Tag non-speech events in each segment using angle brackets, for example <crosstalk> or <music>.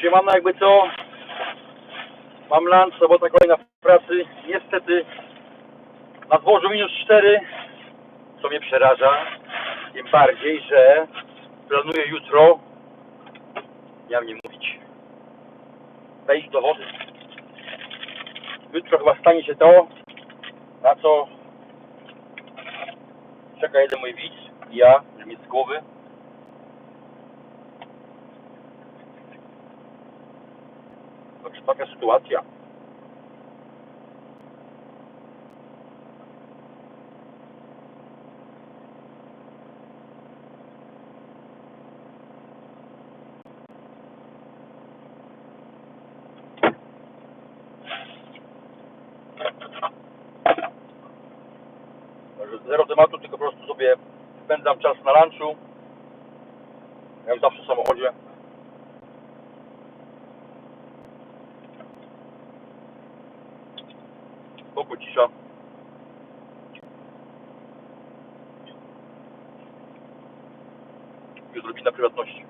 Siemano jakby co. Mam lunch, sobota kolejna w pracy. Niestety na dworzu minus 4, co mnie przeraża. Tym bardziej, że planuję jutro, miałem nie mówić, wejść do wody. Jutro chyba stanie się to, na co czeka jeden mój widz ja, że mi z głowy. Także taka sytuacja. Zero tematu, tylko po prostu sobie spędzam czas na lunchu. Jak zawsze w samochodzie. Cisza. Już odrobina prywatności.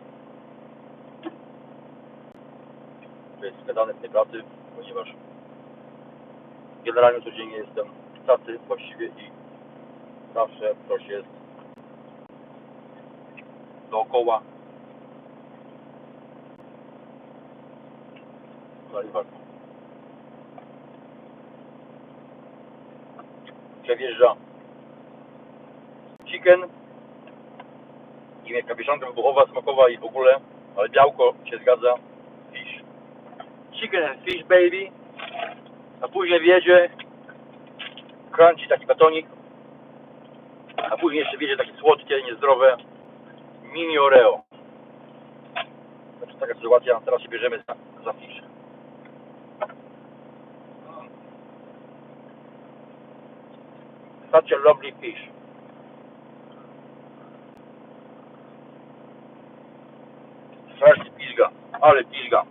To jest wskazane w tej pracy, ponieważ generalnie codziennie jestem w pracy właściwie i zawsze coś jest dookoła. No i warto. Przewjeżdża chicken i miękka mieszanka wybuchowa, smakowa i w ogóle, ale białko się zgadza. Fish. Chicken and fish baby. A później wjedzie crunchy taki batonik. A później jeszcze wjedzie takie słodkie, niezdrowe mini oreo. Znaczy taka sytuacja, teraz się bierzemy za, za fish. Such a lovely fish. Strasznie pizga, ale pizga.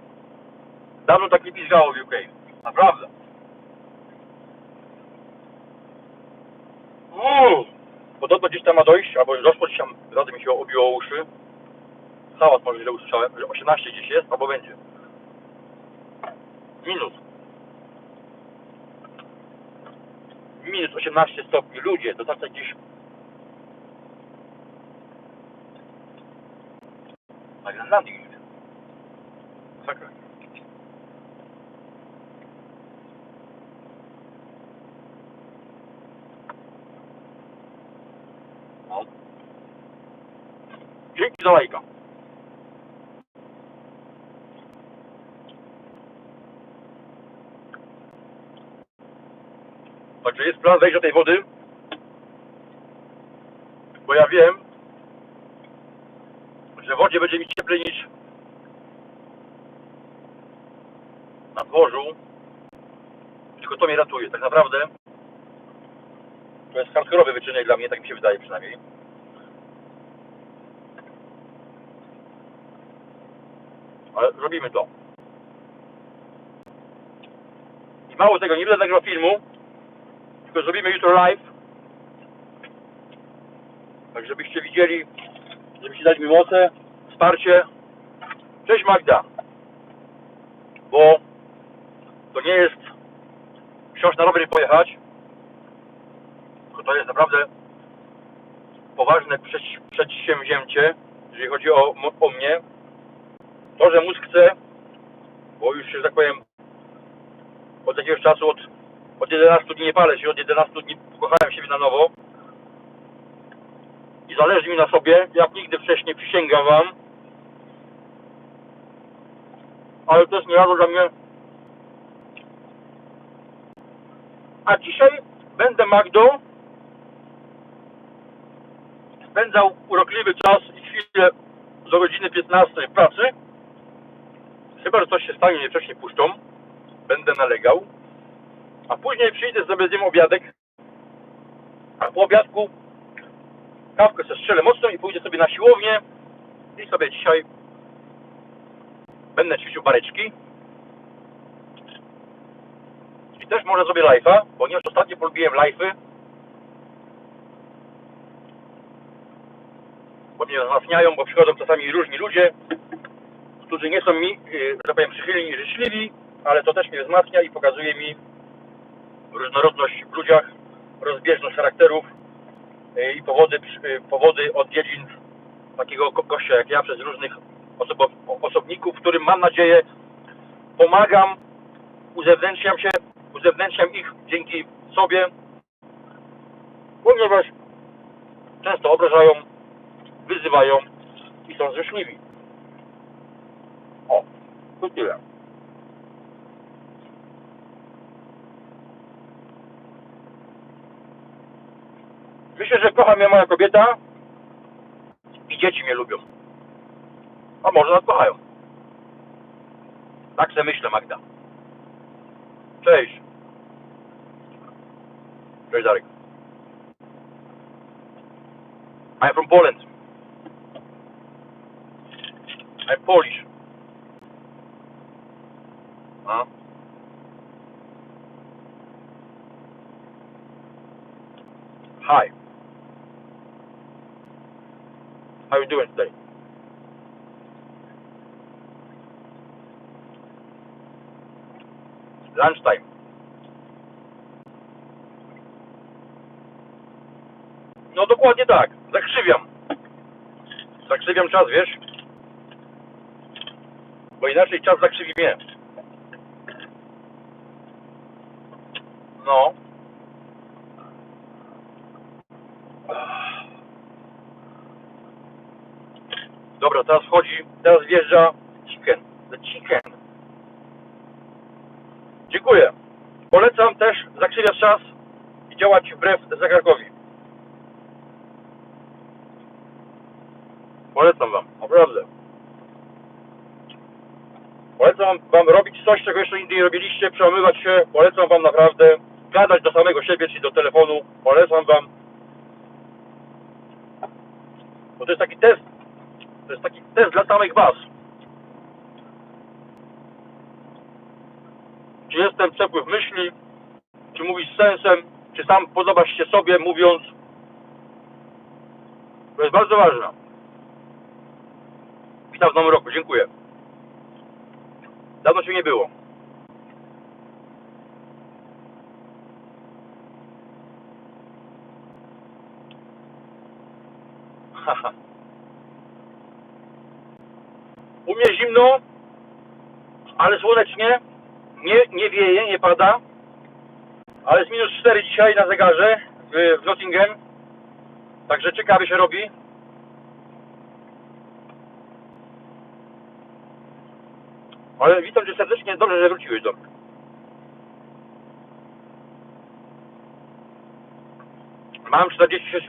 Dawno tak nie pizgało w UK. Naprawdę. Uuu, podobno gdzieś tam ma dojść, albo już doszło gdzieś tam, mi się obiło uszy. Hałas może źle usłyszałem, że 18 gdzieś jest, albo będzie. Minus. Minus 18 stopni. Ludzie, to tak gdzieś... Na Grenlandii gdzieś. Sakra. No. Dzięki za lajka. Także jest plan wejść do tej wody. Bo ja wiem, że w wodzie będzie mi cieplej niż na dworzu. Tylko to mnie ratuje. Tak naprawdę to jest hardkorowy wyczynek dla mnie, tak mi się wydaje przynajmniej. Ale zrobimy to. I mało tego, nie będę nagrywał filmu, tylko zrobimy jutro live. Tak żebyście widzieli, żebyście dali mi moce, wsparcie. Cześć Magda. Bo to nie jest wsiąść na rower i pojechać, tylko to jest naprawdę poważne przed- przedsięwzięcie, jeżeli chodzi o, o mnie. To, że mózg chce, bo już, że tak powiem, od jakiegoś czasu, od, od 11 dni nie palę się, od 11 dni pokochałem siebie na nowo i zależy mi na sobie, jak nigdy wcześniej przysięgam Wam, ale to jest nie lada dla mnie. A dzisiaj będę Magdą spędzał urokliwy czas i chwilę do godziny 15 w pracy. Chyba, że coś się stanie, nie wcześniej puszczą. Będę nalegał. A później przyjdę, sobie zjem obiadek. A po obiadku kawkę se strzelę mocno i pójdę sobie na siłownię. I sobie dzisiaj będę ćwiczył bareczki. I też może zrobię live'a, ponieważ ostatnio polubiłem live'y. Bo mnie wzmacniają, bo przychodzą czasami różni ludzie, którzy nie są mi, yy, że tak powiem, przychylni i życzliwi, ale to też mnie wzmacnia i pokazuje mi różnorodność w ludziach, rozbieżność charakterów yy, i powody, yy, powody odwiedzin takiego ko- gościa jak ja przez różnych osobników, którym mam nadzieję pomagam, uzewnętrzniam się, uzewnętrzniam ich dzięki sobie, ponieważ często obrażają, wyzywają i są zrzeszliwi. O, to tyle. Myślę, że kocha mnie moja kobieta i dzieci mnie lubią. A może nas kochają. Tak se myślę, Magda. Cześć. Cześć, Darek. I'm from Poland. I'm Polish. A? Hi. How you doing today? Lunchtime. No dokładnie tak. Zakrzywiam. Zakrzywiam czas, wiesz? Bo inaczej czas zakrzywi mnie. No. Dobra, teraz wchodzi, teraz wjeżdża chicken. The chicken. Dziękuję. Polecam też zakrzywiać czas i działać wbrew zegarkowi. Polecam wam, naprawdę. Polecam wam robić coś, czego jeszcze nigdy nie robiliście, przełamywać się. Polecam wam naprawdę gadać do samego siebie, czy do telefonu. Polecam wam. Bo to jest taki test. To jest taki test dla samych was. Czy jestem przepływ myśli, czy mówisz sensem, czy sam podobasz się sobie mówiąc. To jest bardzo ważne. Witam w nowym roku, dziękuję. Dawno się nie było. Haha. U mnie zimno, ale słonecznie. Nie, nie wieje, nie pada. Ale jest minus 4 dzisiaj na zegarze w, w Nottingham. Także ciekawie się robi. Ale witam cię serdecznie, dobrze, że wróciłeś do mnie. Mam 46.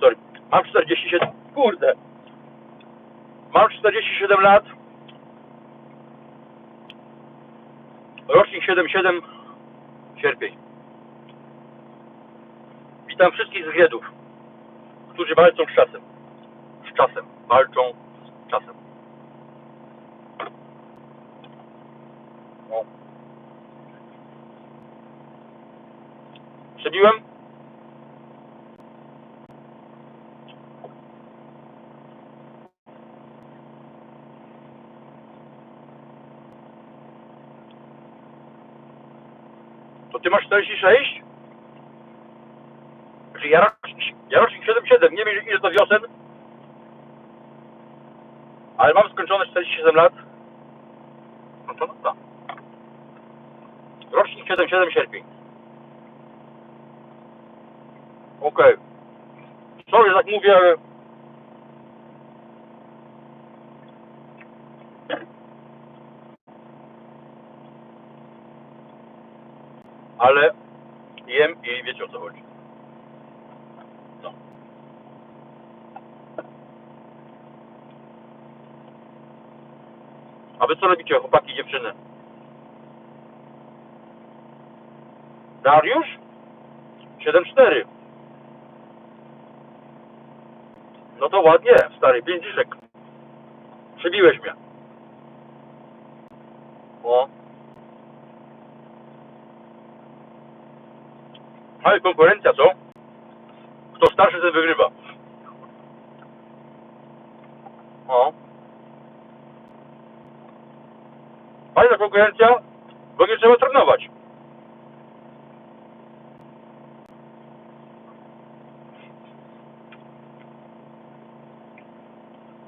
Sorry. Mam 47. Kurde. Mam 47 lat. Rocznik 77 sierpień. Witam wszystkich zwiedów, którzy walczą z czasem. Z czasem. Walczą z czasem. O. Przebiłem? Ty masz 46? Znaczy ja rocznik, ja rocznik 77, nie wiem ile to wiosen. Ale mam skończone 47 lat. No to no tak. Rocznik 77 sierpień. Okej. Okay. Sorry, tak mówię, ale... Ale jem i wiecie o co chodzi. A wy co robicie, chłopaki dziewczyny? Dariusz? 7-4. No to ładnie, stary, pięć dyszek. Przebiłeś mnie. O. Ale konkurencja, co? Kto starszy, ten wygrywa. O. Fajna konkurencja, bo nie trzeba trenować.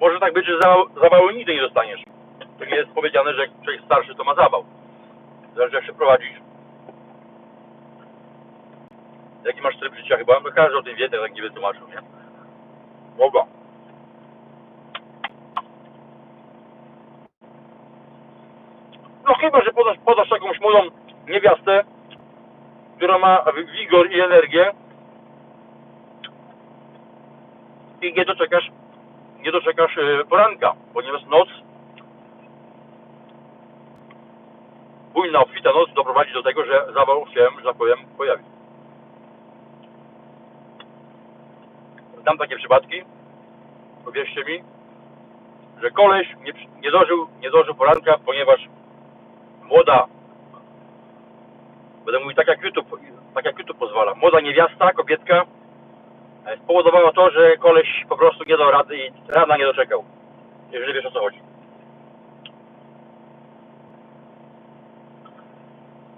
Może tak być, że za, zawału nigdy nie dostaniesz. Nie jest powiedziane, że jak starszy to ma zawał. Zależy jak się prowadzisz. Jaki masz tryb życia chyba? No każdy o tym wie, tak nie wytłumaczył, nie? Boga. No chyba, że podasz, podasz jakąś młodą niewiastę, która ma wigor i energię i nie doczekasz, nie doczekasz e, poranka, ponieważ noc, bujna, obfita noc doprowadzi do tego, że zawał się, że tak powiem, pojawi. Znam takie przypadki, powiedzcie mi, że koleś nie, nie, dożył, nie dożył poranka, ponieważ młoda, będę mówił tak jak YouTube, tak jak YouTube pozwala, młoda niewiasta, kobietka e, spowodowała to, że koleś po prostu nie dał rady i rana nie doczekał. Jeżeli wiesz o co chodzi.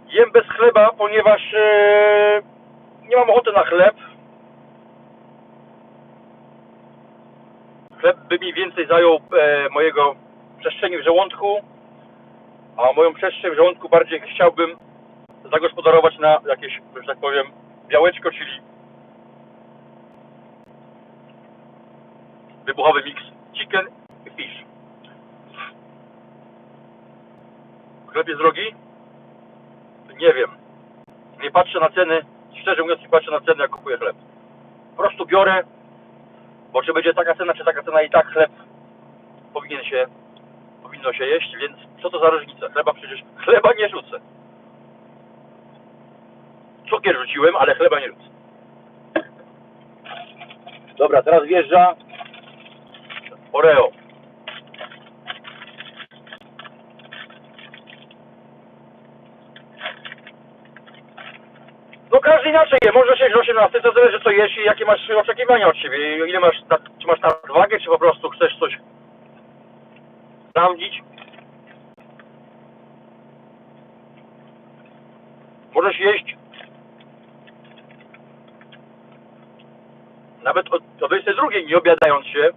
Jem bez chleba, ponieważ e, nie mam ochoty na chleb. By mi więcej zajął e, mojego przestrzeni w żołądku, a moją przestrzeń w żołądku bardziej chciałbym zagospodarować na jakieś, że tak powiem, białeczko, czyli wybuchowy miks chicken i fish. Chleb jest drogi? Nie wiem. Nie patrzę na ceny, szczerze mówiąc nie patrzę na ceny, jak kupuję chleb. Po prostu biorę, bo czy będzie taka cena, czy taka cena i tak chleb powinien się, powinno się jeść, więc co to za różnica? Chleba przecież, <laughs> chleba nie rzucę. Cukier rzuciłem, ale chleba nie rzucę. Dobra, teraz wjeżdża Oreo. No każdy inaczej je. Może się 18, to zależy co jesz i jakie masz oczekiwania od siebie. Ile masz, na, czy masz na wagę, czy po prostu chcesz coś sprawdzić. Możesz jeść nawet o, o 22 nie obiadając się,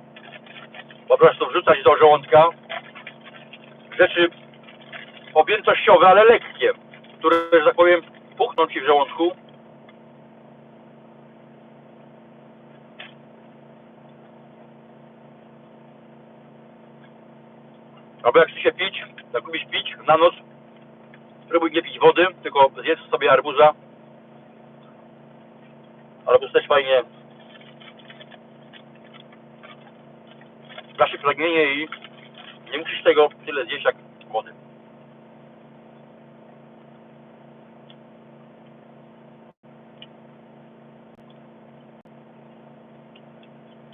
po prostu wrzucać do żołądka rzeczy objętościowe, ale lekkie, które, że tak powiem, puchną ci w żołądku. Albo jak się pić, jak lubisz pić na noc, spróbuj nie pić wody, tylko zjedz sobie arbuza. Arbuz też fajnie gaszy pragnienie i nie musisz tego tyle zjeść jak wody.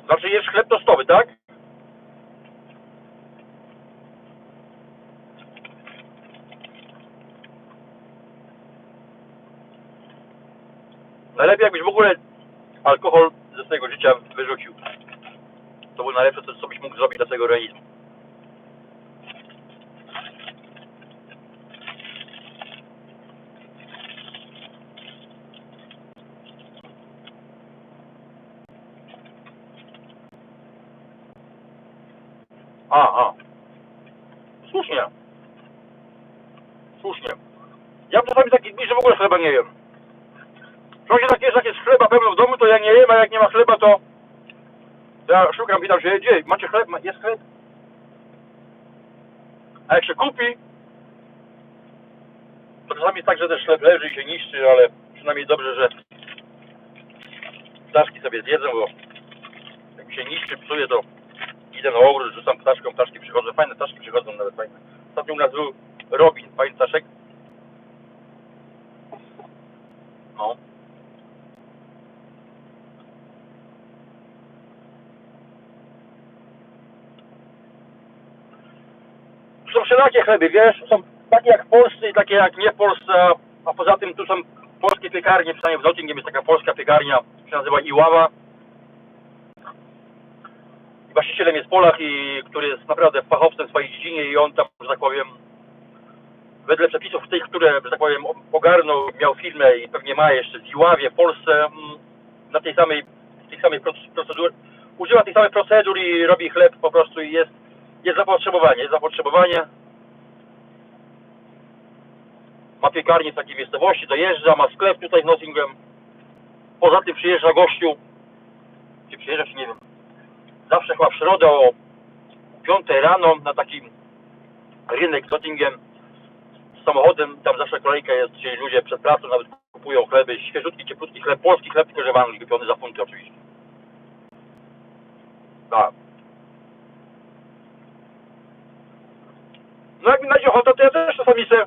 Znaczy jesz chleb tostowy, tak? Jakbyś w ogóle alkohol ze swojego życia wyrzucił. To było najlepsze, co, byś mógł zrobić dla swojego organizmu. A, a. Słusznie. Słusznie. Ja czasami taki dni, że w ogóle chleba nie jem. Się tak jest, jak jest chleba pełno w domu, to ja nie jem, a jak nie ma chleba, to ja szukam, pytam się, gdzie, macie chleb, jest chleb? A jak się kupi, to czasami jest tak, że ten chleb leży i się niszczy, ale przynajmniej dobrze, że ptaszki sobie zjedzą, bo jak się niszczy, psuje, to idę na ogród, rzucam ptaszką, ptaszki przychodzą, fajne ptaszki przychodzą nawet fajne. Ostatnio u nas był Robin, fajny ptaszek. No. Wszelakie chleby, wiesz, są takie jak w Polsce i takie jak nie w Polsce, a- a poza tym tu są polskie piekarnie, przynajmniej w Nottingham jest taka polska piekarnia, się nazywa Iława. Właścicielem jest Polak, i, który jest naprawdę fachowcem w swojej dziedzinie i on tam, że tak powiem, wedle przepisów tych, które, że tak powiem, ogarnął, miał firmę i pewnie ma jeszcze w Iławie w Polsce mm, na tej samej, tej samej proc- procedur, używa tej samej procedur i robi chleb po prostu i jest, jest zapotrzebowanie, jest zapotrzebowanie. Ma piekarnię w takiej miejscowości, dojeżdża, ma sklep tutaj w Nottingham. Poza tym przyjeżdża gościu, czy przyjeżdża, czy nie wiem, zawsze chyba w środę o 5 rano na taki rynek Nottingham z samochodem, tam zawsze kolejka jest, czyli ludzie przed pracą nawet kupują chleby, świeżutki, cieplutki chleb, polski chleb, tylko że w kupiony za funty oczywiście. Tak. No jak mi będzie ochota, to ja też czasami se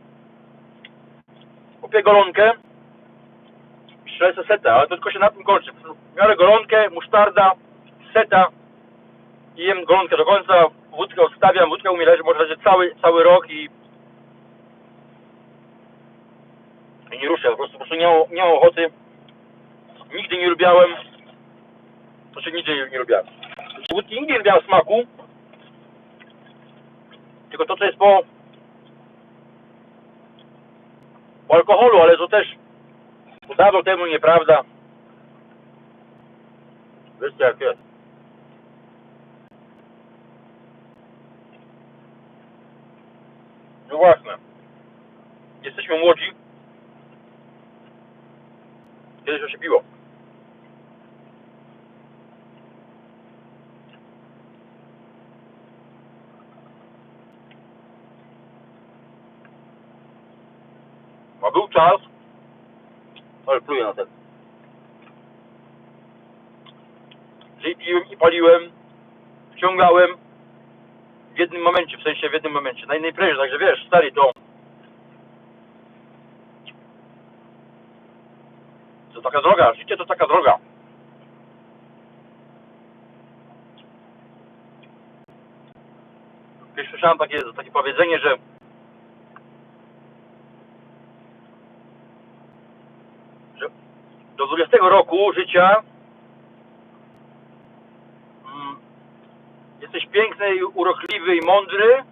kupię golonkę, śledzę setę, ale to tylko się na tym kończy. Biorę golonkę, musztarda, seta i jem golonkę do końca, wódkę odstawiam, wódka u mnie leży, może leżeć cały, cały rok i i nie ruszę, po prostu, po prostu nie, mam- nie mam ochoty. Nigdy nie lubiałem, znaczy nigdy nie lubiałem. Wódki nigdy nie lubiałem smaku, tylko to, co jest po, alkoholu, ale to też dawno temu nieprawda. Wiecie jak jest. No właśnie. Jesteśmy młodzi. Kiedyś to się piło. A był czas, ale pluję na ten, że i piłem i paliłem, wciągałem w jednym momencie, w sensie w jednym momencie, na innej pręży, także wiesz, stary, to to taka droga, życie to taka droga. Kiedyś słyszałem takie, takie powiedzenie, że do 20 roku życia mm, jesteś piękny, urokliwy i mądry,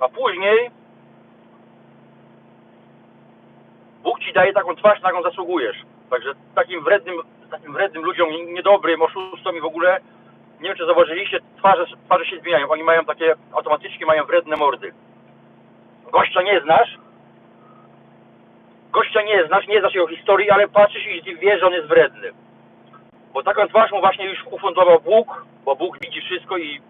a później Bóg ci daje taką twarz, na jaką zasługujesz. Także takim wrednym, takim wrednym ludziom, niedobrym, oszustom i w ogóle, nie wiem czy zauważyliście, twarze, twarze się zmieniają. Oni mają takie, automatycznie mają wredne mordy. Gościa nie znasz, gościa nie znasz, nie znasz jego historii, ale patrzysz i wiesz, że on jest wredny. Bo taką twarz mu właśnie już ufundował Bóg, bo Bóg widzi wszystko i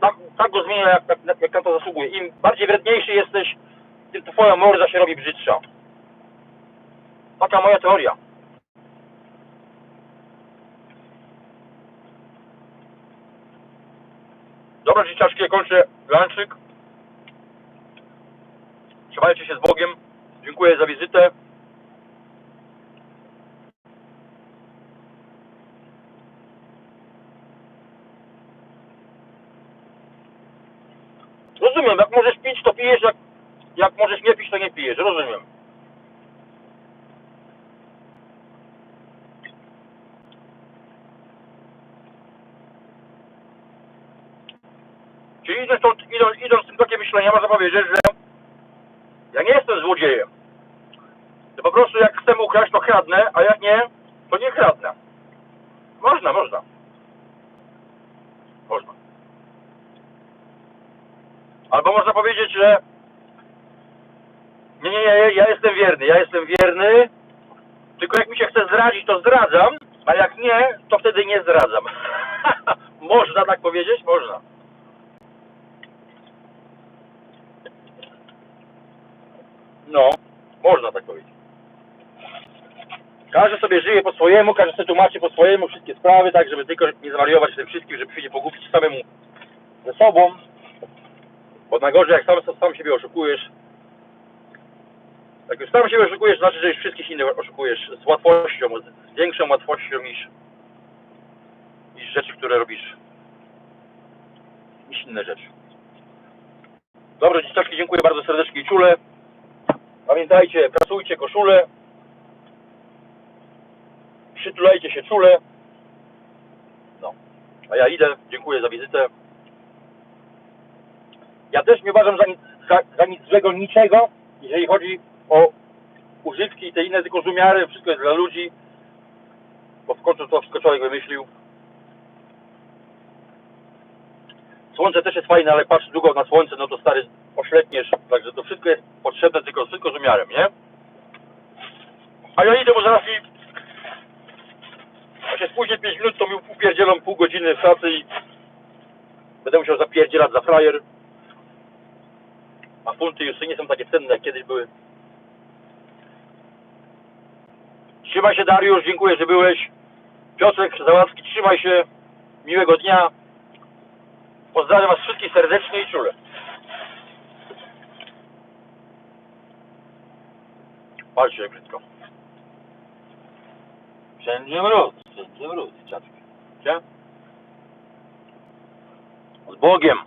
tak, tak go zmienia, jak, jak, jak na to zasługuje. Im bardziej wredniejszy jesteś, tym twoja morda się robi brzydsza. Taka moja teoria. Dobra, dzieciaczki, kończę lunchik. Trzymajcie się z Bogiem. Dziękuję za wizytę. Rozumiem, jak możesz pić, to pijesz, jak, jak możesz nie pić, to nie pijesz. Rozumiem. Czyli idąc, idąc, idąc tym tokiem myślenia, można powiedzieć, że ja nie jestem złodziejem. To po prostu jak chcę ukraść, to kradnę, a jak nie, to nie kradnę. Można, można. Można. Albo można powiedzieć, że nie, nie, nie, ja jestem wierny, ja jestem wierny, tylko jak mi się chce zdradzić, to zdradzam, a jak nie, to wtedy nie zdradzam. <laughs> można tak powiedzieć? Można. No, można tak powiedzieć. Każdy sobie żyje po swojemu, każdy sobie tłumaczy po swojemu wszystkie sprawy, tak żeby tylko nie zwariować tym wszystkim, żeby się nie pogubić samemu ze sobą. Bo najgorzej jak sam, sam siebie oszukujesz. Jak już sam siebie oszukujesz, to znaczy, że już wszystkich innych oszukujesz z łatwością, z większą łatwością niż, niż rzeczy, które robisz. Niż inne rzeczy. Dobrze, dzieciaczki, dziękuję bardzo serdecznie i czule. Pamiętajcie, pracujcie koszule. Przytulajcie się czule. No. A ja idę, dziękuję za wizytę. Ja też nie uważam za, nic- za, za nic złego niczego, jeżeli chodzi o używki i te inne, tylko zumiary, wszystko jest dla ludzi, bo w końcu to wszystko człowiek wymyślił. Słońce też jest fajne, ale patrz długo na słońce, no to stary oślepniesz, także to wszystko jest potrzebne, tylko wszystko z umiarem, nie? A ja idę, bo zaraz mi jak się spóźnię 5 minut, to mi upierdzielam pół godziny pracy i będę musiał zapierdzielać za frajer. A funty już nie są takie cenne, jak kiedyś były. Trzymaj się Dariusz, dziękuję, że byłeś. Piotrek Załacki, trzymaj się. Miłego dnia. Pozdrawiam Was wszystkich serdecznie i czule. Patrzcie jak brzydko. Wszędzie mróz, wszędzie mróz, dziadku. Gdzie? Z Bogiem.